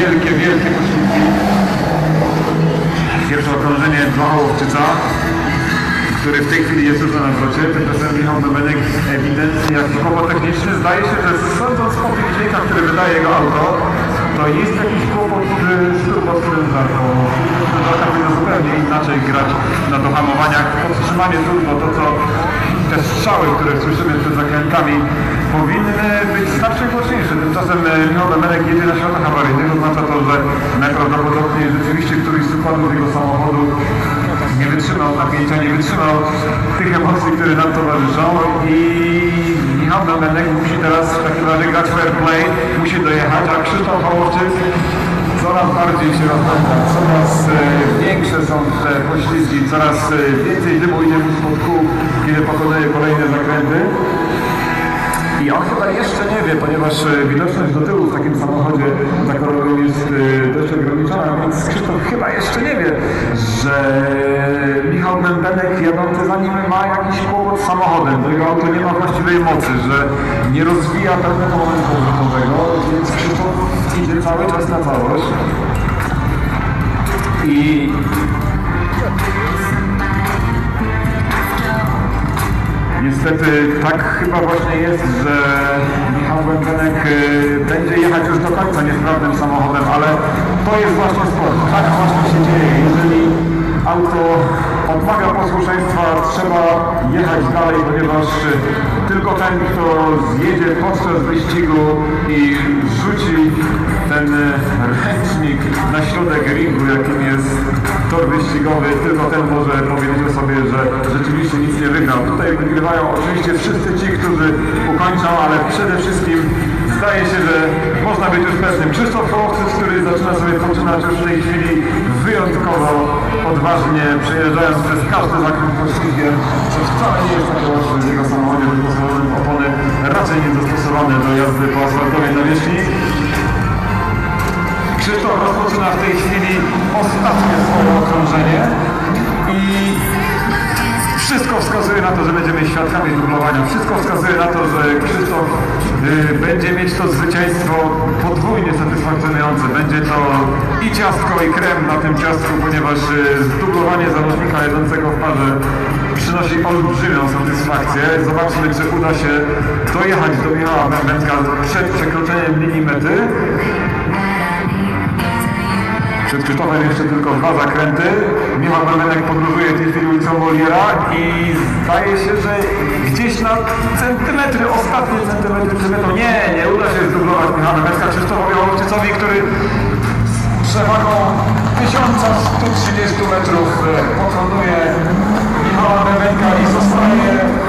wielkie, wielkie poślizgi. Pierwsze okrążenie dla Hołowczyca, który w tej chwili jest już na nawrocie. Tymczasem Michał Bebenek ewidentnie jak typowo techniczny zdaje się, że sądząc po tych dźwiękach, które wydaje jego auto, to jest jakiś kłopot z turboskrężarką. Turboskrężarka powinna zupełnie inaczej grać na dohamowaniach. Podtrzymanie turbo, to co te strzały, które słyszymy przed zakrętami, powinny być znacznie głośniejsze. Tymczasem e, Michał Bebenek jedzie na światach awaryjnych. Oznacza to, że najprawdopodobniej rzeczywiście któryś z układów jego samochodu nie wytrzymał napięcia, nie wytrzymał tych emocji, które nam towarzyszą i Michał Bebenek musi teraz w takim razie grać fair play, musi dojechać, a Krzysztof Hołowczyk coraz bardziej się rozpędza, coraz e, większe są te poślizgi, coraz e, więcej dymu idzie mu spod kół, kiedy pokonuje kolejne zakręty. I on chyba jeszcze nie wie, ponieważ e, widoczność do tyłu w takim samochodzie zakorowym jest e, dość ograniczona, więc Krzysztof chyba jeszcze nie wie, że Michał Bębenek jadący za nim ma jakiś kłopot z samochodem, że jego auto nie ma właściwej mocy, że nie rozwija pewnego momentu zwrotowego, cały czas na całość. I Niestety tak chyba właśnie jest, że Michał Bębenek y, będzie jechać już do końca niesprawnym samochodem, ale to jest właśnie sport. Tak właśnie się dzieje. Jeżeli auto odmaga posłuszeństwa, trzeba jechać dalej, ponieważ tylko ten, kto zjedzie podczas wyścigu i rzuci ten y, ręcznik na środek ringu, jakim jest tor wyścigowy, tylko ten może powiedzieć o sobie, że rzeczywiście nic nie wygrał. Tutaj wygrywają oczywiście wszyscy ci, którzy ukończą, ale przede wszystkim zdaje się, że można być już pewnym. Krzysztof Hołowczyc, który zaczyna sobie poczynać już w tej chwili wyjątkowo odważnie, przejeżdżając przez każdy zakręt poślizgiem, co wcale nie jest takie łatwe w jego samochodzie w opony raczej niedostosowane do jazdy po asfaltowej nawierzchni. Krzysztof rozpoczyna w tej chwili ostatnie swoje okrążenie i wszystko wskazuje na to, że będziemy świadkami dublowania. Wszystko wskazuje na to, że Krzysztof y, będzie mieć to zwycięstwo podwójnie satysfakcjonujące. Będzie to i ciastko, i krem na tym ciastku, ponieważ y, zdublowanie załącznika jedzącego w parze przynosi olbrzymią satysfakcję. Zobaczmy, czy uda się dojechać do Michała Bębenka przed przekroczeniem linii mety. Krzysztofem jeszcze tylko dwa zakręty. Michał Bębenek podróżuje w tej chwili ulicą Moliera i zdaje się, że gdzieś na centymetry, ostatnie centymetry przed. Nie, nie uda się zdublować Michała Bębenka Krzysztofowi Hołowczycowi, który z przewagą 1130 metrów e, pokonuje Michała Bębenka i zostaje